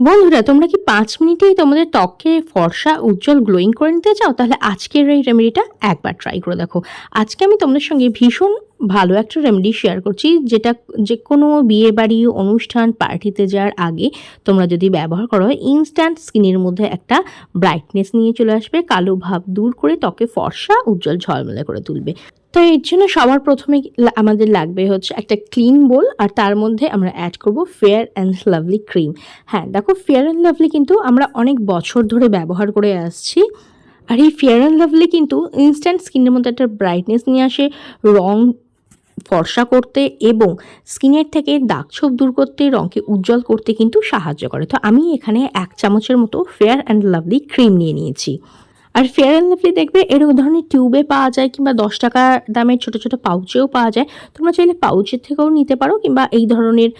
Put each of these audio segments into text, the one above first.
বন্ধুরা, তোমরা কি পাঁচ মিনিটেই তোমাদের ত্বককে ফর্সা, উজ্জ্বল গ্লোয়িং করে নিতে চাও? তাহলে আজকের এই রেমেডিটা একবার ট্রাই করে দেখো। আজকে আমি তোমাদের সঙ্গে ভীষণ ভালো একটা রেমেডি শেয়ার করছি, যেটা যে কোনো বিয়ে বাড়ি, অনুষ্ঠান পার্টিতে যাওয়ার আগে তোমরা যদি ব্যবহার করো ইনস্ট্যান্ট স্কিনের মধ্যে একটা ব্রাইটনেস নিয়ে চলে আসবে, কালো ভাব দূর করে ত্বকে ফর্সা, উজ্জ্বল ঝলমলে করে তুলবে। তো এর জন্য সবার প্রথমে আমাদের লাগবে হচ্ছে একটা ক্লিন বোল আর তার মধ্যে আমরা অ্যাড করব ফেয়ার অ্যান্ড লাভলি ক্রিম হ্যাঁ দেখো ফেয়ার অ্যান্ড লাভলি কিন্তু আমরা অনেক বছর ধরে ব্যবহার করে আসছি, আর এই ফেয়ার অ্যান্ড লাভলি কিন্তু ইনস্ট্যান্ট স্কিনের মধ্যে একটা ব্রাইটনেস নিয়ে আসে, রং ফর্সা করতে এবং স্কিনের থেকে দাগ ছোপ দূর করতে, রঙকে উজ্জ্বল করতে কিন্তু সাহায্য করে। তো আমি এখানে এক চামচের মতো ফেয়ার অ্যান্ড লাভলি ক্রিম নিয়ে নিয়েছি। আর ফেয়ার অ্যান্ড লাভলি দেখবে এরকম ধরনের টিউবে পাওয়া যায় কিংবা দশ টাকা দামের ছোট ছোট পাউচেও পাওয়া যায়। তোমরা চাইলে পাউচের থেকেও নিতে পারো কিংবা এই ধরনের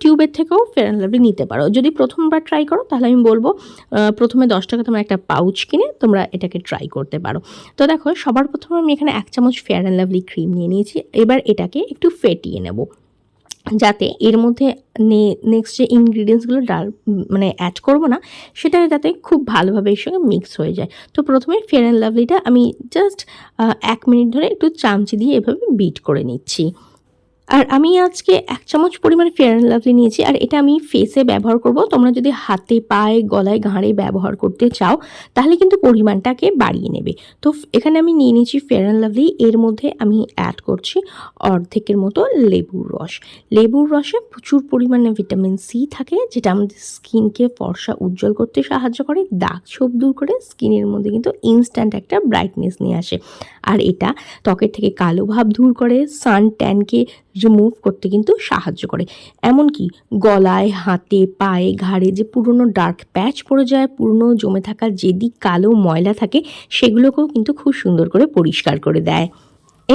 টিউবের থেকেও ফেয়ার অ্যান্ড লাভলি নিতে পারো। যদি প্রথমবার ট্রাই করো, তাহলে আমি বলব প্রথমে দশ টাকা তোমরা একটা পাউচ কিনে তোমরা এটাকে ট্রাই করতে পারো। তো দেখো, সবার প্রথমে আমি এখানে এক চামচ ফেয়ার অ্যান্ড লাভলি ক্রিম নিয়ে নিয়েছি। এবার এটাকে একটু ফেটিয়ে নেব। যাতে এর মধ্যে নেক্সট যে ইনগ্রিডিয়েন্টসগুলো ডাল মানে অ্যাড করব না সেটা যাতে খুব ভালোভাবে এর সঙ্গে মিক্স হয়ে যায়। তো প্রথমে ফেয়ার অ্যান্ড লাভলিটা আমি জাস্ট এক মিনিট ধরে একটু চামচি দিয়ে এভাবে বিট করে নিচ্ছি। আর আমি আজকে এক চামচ পরিমাণে ফেয়ার অ্যান্ড লাভলি নিয়েছি, আর এটা আমি ফেসে ব্যবহার করব। তোমরা যদি হাতে, পায়ে, গলায়, ঘাড়ে ব্যবহার করতে চাও, তাহলে কিন্তু পরিমাণটাকে বাড়িয়ে নেবে। তো এখানে আমি নিয়ে নিয়েছি ফেয়ার অ্যান্ড লাভলি এর মধ্যে আমি অ্যাড করছি অর্ধেকের মতো লেবুর রস। লেবুর রসে প্রচুর পরিমাণে ভিটামিন সি থাকে, যেটা আমাদের স্কিনকে ফর্সা, উজ্জ্বল করতে সাহায্য করে, দাগ ছোপ দূর করে স্কিনের মধ্যে কিন্তু ইনস্ট্যান্ট একটা ব্রাইটনেস নিয়ে আসে। আর এটা ত্বকের থেকে কালো ভাব দূর করে সান ট্যানকে রিমুভ করতে কিন্তু সাহায্য করে। এমনকি গলায়, হাতে, পায়ে, ঘাড়ে যে পুরনো ডার্ক প্যাচ পড়ে যায়, পুরনো জমে থাকা যেদিক কালো ময়লা থাকে, সেগুলোকেও কিন্তু খুব সুন্দর করে পরিষ্কার করে দেয়।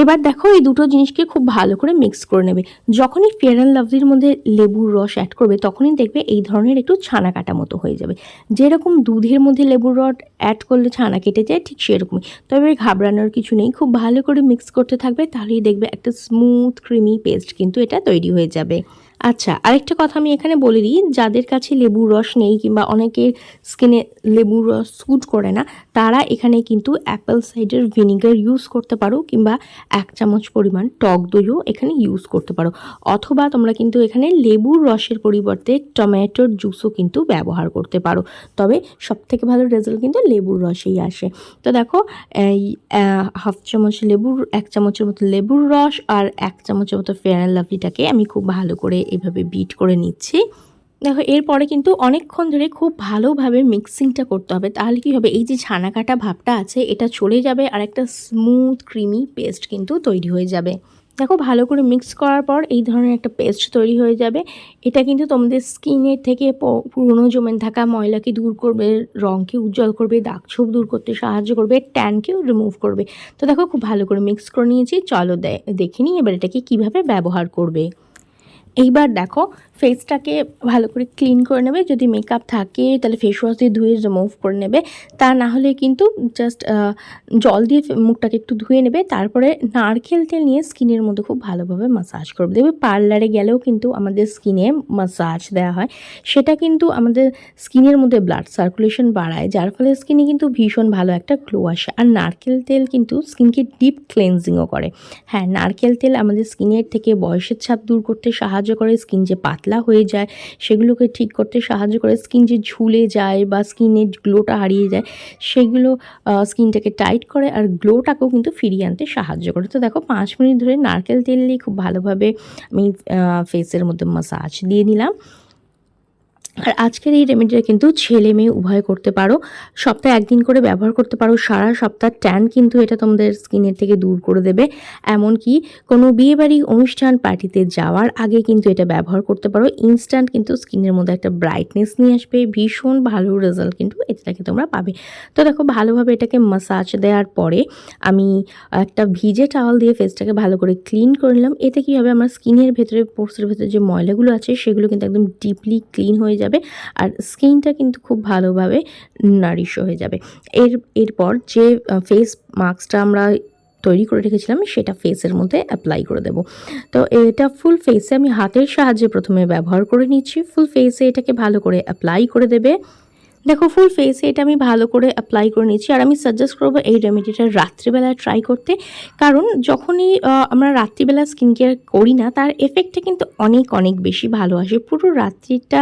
এবার দেখো এই দুটো জিনিসকে খুব ভালো করে মিক্স করে নেবে। যখনই ফেয়ার অ্যান্ড লাভলির মধ্যে লেবুর রস অ্যাড করবে, তখনই দেখবে এই ধরনের একটু ছানা কাটা মতো হয়ে যাবে। যেরকম দুধের মধ্যে লেবুর রস অ্যাড করলে ছানা কেটে যায়, ঠিক সেরকমই। তবে ঘাবড়ানোর কিছু নেই, খুব ভালো করে মিক্স করতে থাকবে, তাহলেই দেখবে একটা স্মুথ ক্রিমি পেস্ট কিন্তু এটা তৈরি হয়ে যাবে। আচ্ছা আরেকটা কথা আমি এখানে বলে দিই, যাদের কাছে লেবুর রস নেই কিংবা অনেকের স্কিনে লেবুর রস স্যুট করে না, তারা এখানে কিন্তু অ্যাপেল সাইডার ভিনিগার ইউজ করতে পারো কিংবা এক চামচ পরিমাণ টক দইও এখানে ইউজ করতে পারো। অথবা তোমরা কিন্তু এখানে লেবুর রসের পরিবর্তে টমেটোর জুসও কিন্তু ব্যবহার করতে পারো। তবে সব থেকে ভালো রেজাল্ট কিন্তু লেবুর রসেই আসে। তো দেখো, এই হাফ চামচ লেবুর, এক চামচের মতো লেবুর রস আর এক চামচের মতো ফেয়ার অ্যান্ড লাভলিটাকে আমি খুব ভালো করে এভাবে বিট করে নিচ্ছি। দেখো, এরপরে কিন্তু অনেকক্ষণ ধরে খুব ভালোভাবে মিক্সিংটা করতে হবে। তাহলে কি হবে? এই যে ছানা কাটা ভাবটা আছে, এটা চলে যাবে আর একটা স্মুথ ক্রিমি পেস্ট কিন্তু তৈরি হয়ে যাবে। দেখো, ভালো করে মিক্স করার পর এই ধরনের একটা পেস্ট তৈরি হয়ে যাবে। এটা কিন্তু তোমাদের স্কিনের থেকে পুরনো জমে থাকা ময়লাকে দূর করবে রঙকে উজ্জ্বল করবে দাগ ছোপ দূর করতে সাহায্য করবে ট্যানকেও রিমুভ করবে। তো দেখো, খুব ভালো করে মিক্স করে নিয়েছি। চলো দে- দেখে নিই এবার এটাকে কীভাবে ব্যবহার করবে? এইবার দেখো ফেসটাকে ভালো করে ক্লিন করে নেবে, যদি মেকআপ থাকে তাহলে ফেস ওয়াশ দিয়ে ধুয়ে রিমুভ করে নেবে। তা না হলে কিন্তু জাস্ট জল দিয়ে মুখটাকে একটু ধুয়ে নেবে, তারপরে নারকেল তেল নিয়ে স্কিনের মধ্যে খুব ভালোভাবে মাসাজ করবে। দেখবে পার্লারে গেলেও কিন্তু আমাদের স্কিনে মাসাজ দেওয়া হয়। সেটা কিন্তু আমাদের স্কিনের মধ্যে ব্লাড সার্কুলেশন বাড়ায়, যার ফলে স্কিনে কিন্তু ভীষণ ভালো একটা গ্লো আসে। আর নারকেল তেল কিন্তু স্কিনকে ডিপ ক্লেন্সিংও করে। হ্যাঁ নারকেল তেল আমাদের স্কিনের থেকে বয়সের ছাপ দূর করতে সাহায্য করে স্কিন যে পাতলা হয়ে যায়, সেগুলোকে ঠিক করতে সাহায্য করে স্কিন যে ঝুলে যায় বা স্কিনের গ্লোটা হারিয়ে যায়, সেগুলো স্কিনটাকে টাইট করে আর গ্লোটাকেও কিন্তু ফিরিয়ে আনতে সাহায্য করে। তো দেখো, পাঁচ মিনিট ধরে নারকেল তেল দিয়ে খুব ভালোভাবে আমি ফেসের মধ্যে মাসাজ দিয়ে নিলাম। আর আজকের এই রেমেডিটা কিন্তু ছেলে মেয়ে উভয় করতে পারো। সপ্তাহে একদিন করে ব্যবহার করতে পারো। সারা সপ্তাহ ট্যান কিন্তু এটা তোমাদের স্কিনের থেকে দূর করে দেবে। এমনকি কোনো বিয়েবাড়ি অনুষ্ঠান পার্টিতে যাওয়ার আগে কিন্তু এটা ব্যবহার করতে পারো। ইনস্ট্যান্ট কিন্তু স্কিনের মধ্যে একটা ব্রাইটনেস নিয়ে আসবে। ভীষণ ভালো রেজাল্ট কিন্তু এটাকে তোমরা পাবে। তো দেখো, ভালোভাবে এটাকে মাসাজ দেওয়ার পরে আমি একটা ভিজে টাওয়াল দিয়ে ফেসটাকে ভালো করে ক্লিন করে নিলাম। এতে কী হবে? আমার স্কিনের ভেতরে পোর্সের ভেতরে যে ময়লাগুলো আছে, সেগুলো কিন্তু একদম ডিপলি ক্লিন হয়ে যাবে। আর স্কিনটা কিন্তু খুব ভালোভাবে নারিশ হয়ে যাবে। এর, এরপর যে ফেস মাস্কটা আমরা তৈরি করে রেখেছিলাম, সেটা ফেসের মধ্যে অ্যাপ্লাই করে দেব। তো এটা ফুল ফেসে আমি হাতের সাহায্যে প্রথমে ব্যবহার করে নিচ্ছি। ফুল ফেসে এটাকে ভালো করে অ্যাপ্লাই করে দেবে। দেখো ফুল ফেসে এটা আমি ভালো করে অ্যাপ্লাই করে নিচ্ছি আর আমি সাজেস্ট করব এই রেমেডিটা রাত্রিবেলা ট্রাই করতে। কারণ যখনই আমরা রাত্রিবেলা স্কিন কেয়ার করি না, তার এফেক্টটা কিন্তু অনেক অনেক বেশি ভালো আসে। পুরো রাত্রিটা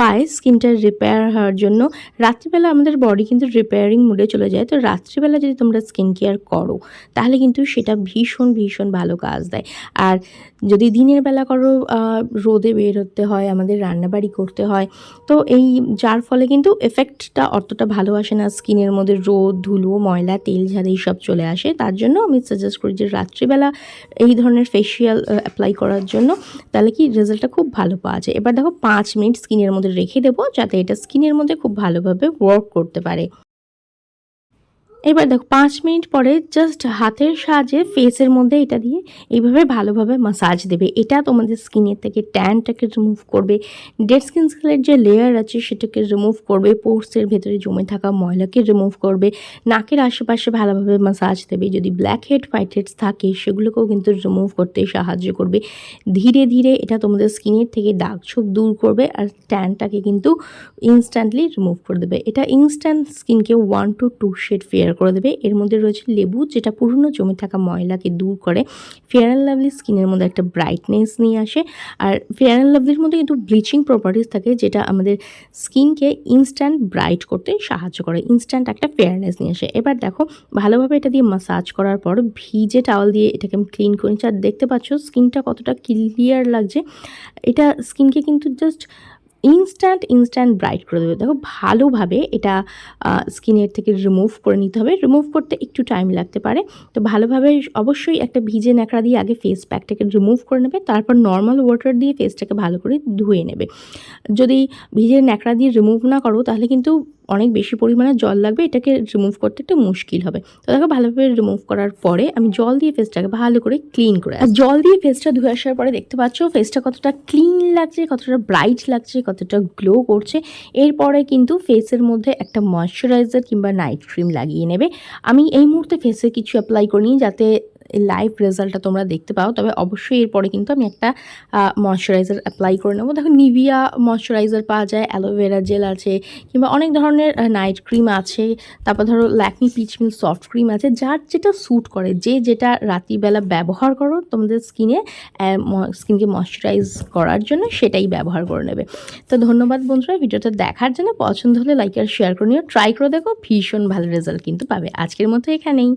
পায় স্কিনটা রিপেয়ার হওয়ার জন্য। রাত্রিবেলা আমাদের বডি কিন্তু রিপেয়ারিং মুডে চলে যায়। তো রাত্রিবেলা যদি তোমরা স্কিন কেয়ার করো, তাহলে কিন্তু সেটা ভীষণ ভীষণ ভালো কাজ দেয়। আর যদি দিনের বেলা করো রোদে বেরোতে হয়, আমাদের রান্নাবাড়ি করতে হয়, তো এই যার ফলে কিন্তু এফেক্টটা অতটা ভালো আসে না। স্কিনের মধ্যে রোদ, ধুলো, ময়লা, তেল, ঝাল সব চলে আসে। তার জন্য আমি সাজেস্ট করি যে রাত্রিবেলা এই ধরনের ফেসিয়াল অ্যাপ্লাই করার জন্য তাহলে কি রেজাল্টটা খুব ভালো পাওয়া যায়। এবার দেখো পাঁচ মিনিট স্কিনের মধ্যে রেখে দেবো যাতে এটা স্কিনের মধ্যে খুব ভালোভাবে ওয়ার্ক করতে পারে। এবার দেখো, পাঁচ মিনিট পরে জাস্ট হাতের সাহায্যে ফেসের মধ্যে এটা দিয়ে এইভাবে ভালোভাবে মাসাজ দেবে। এটা তোমাদের স্কিনের থেকে ট্যানটাকে রিমুভ করবে ডেড স্কিন সেলের যে লেয়ার আছে সেটাকে রিমুভ করবে পোর্সের ভেতরে জমে থাকা ময়লাকে রিমুভ করবে, নাকের আশেপাশে ভালোভাবে মাসাজ দেবে। যদি ব্ল্যাক হেড হোয়াইট হেডস থাকে, সেগুলোকেও কিন্তু রিমুভ করতে সাহায্য করবে। ধীরে ধীরে এটা তোমাদের স্কিনের থেকে দাগ ছোপ দূর করবে আর ট্যানটাকে কিন্তু ইনস্ট্যান্টলি রিমুভ করে দেবে। এটা ইনস্ট্যান্ট স্কিনকে one to two shade fair করে দেবে। এর মধ্যে রয়েছে লেবু, যেটা পুরনো জমে থাকা ময়লাকে দূর করে। ফেয়ার অ্যান্ড লাভলি স্কিনের মধ্যে একটা ব্রাইটনেস নিয়ে আসে। আর ফেয়ার অ্যান্ড লাভলির মধ্যে কিন্তু ব্লিচিং প্রপার্টিস থাকে, যেটা আমাদের স্কিনকে ইনস্ট্যান্ট ব্রাইট করতে সাহায্য করে। ইনস্ট্যান্ট একটা ফেয়ারনেস নিয়ে আসে। এবার দেখো, ভালোভাবে এটা দিয়ে মাসাজ করার পর ভিজে টাওয়াল দিয়ে এটাকে আমি ক্লিন করে নিচ্ছি। আর দেখতে পাচ্ছ স্কিনটা কতটা ক্লিয়ার লাগছে। এটা স্কিনকে কিন্তু জাস্ট ইনস্ট্যান্ট ইনস্ট্যান্ট ব্রাইট করে দেবে। দেখো, ভালোভাবে এটা স্কিনের থেকে রিমুভ করে নিতে হবে। রিমুভ করতে একটু টাইম লাগতে পারে। তো ভালোভাবে অবশ্যই একটা ভিজে ন্যাকড়া দিয়ে আগে ফেস প্যাকটাকে রিমুভ করে নেবে। তারপর নর্মাল ওয়াটার দিয়ে ফেসটাকে ভালো করে ধুয়ে নেবে। যদি ভিজে ন্যাকড়া দিয়ে রিমুভ না করো, তাহলে কিন্তু অনেক বেশি পরিমাণে জল লাগবে, এটাকে রিমুভ করতে একটু মুশকিল হবে। তো দেখো ভালোভাবে রিমুভ করার পরে আমি জল দিয়ে ফেসটাকে ভালো করে ক্লিন করে আর জল দিয়ে ফেসটা ধুয়ে আসার পরে দেখতে পাচ্ছ ফেসটা কতটা ক্লিন লাগছে, কতটা ব্রাইট লাগছে, কতটা গ্লো করছে। এরপরে কিন্তু ফেসের মধ্যে একটা ময়শ্চারাইজার কিংবা নাইট ক্রিম লাগিয়ে নেবে। আমি এই মুহূর্তে ফেসে কিছু অ্যাপ্লাই করিনি যাতে লাইভ রেজাল্টটা তোমরা দেখতে পাও। তবে অবশ্যই এরপরে কিন্তু আমি একটা ময়শ্চারাইজার অ্যাপ্লাই করে নেব। দেখো নিভিয়া ময়শ্চারাইজার পাওয়া যায় অ্যালোভেরা জেল আছে, কিংবা অনেক ধরনের নাইট ক্রিম আছে। তারপর ধরো Lakme peach milk soft cream আছে, যার যেটা স্যুট করে, যে যেটা রাতিবেলা ব্যবহার করো, তোমাদের স্কিনে স্কিনকে ময়শ্চারাইজ করার জন্য সেটাই ব্যবহার করে নেবে। তো ধন্যবাদ বন্ধুরা, ভিডিওটা দেখার জন্য। পছন্দ হলে লাইক আর শেয়ার করে নিও। ট্রাই করে দেখো, ভীষণ ভালো রেজাল্ট কিন্তু পাবে। আজকের মতো এখানেই।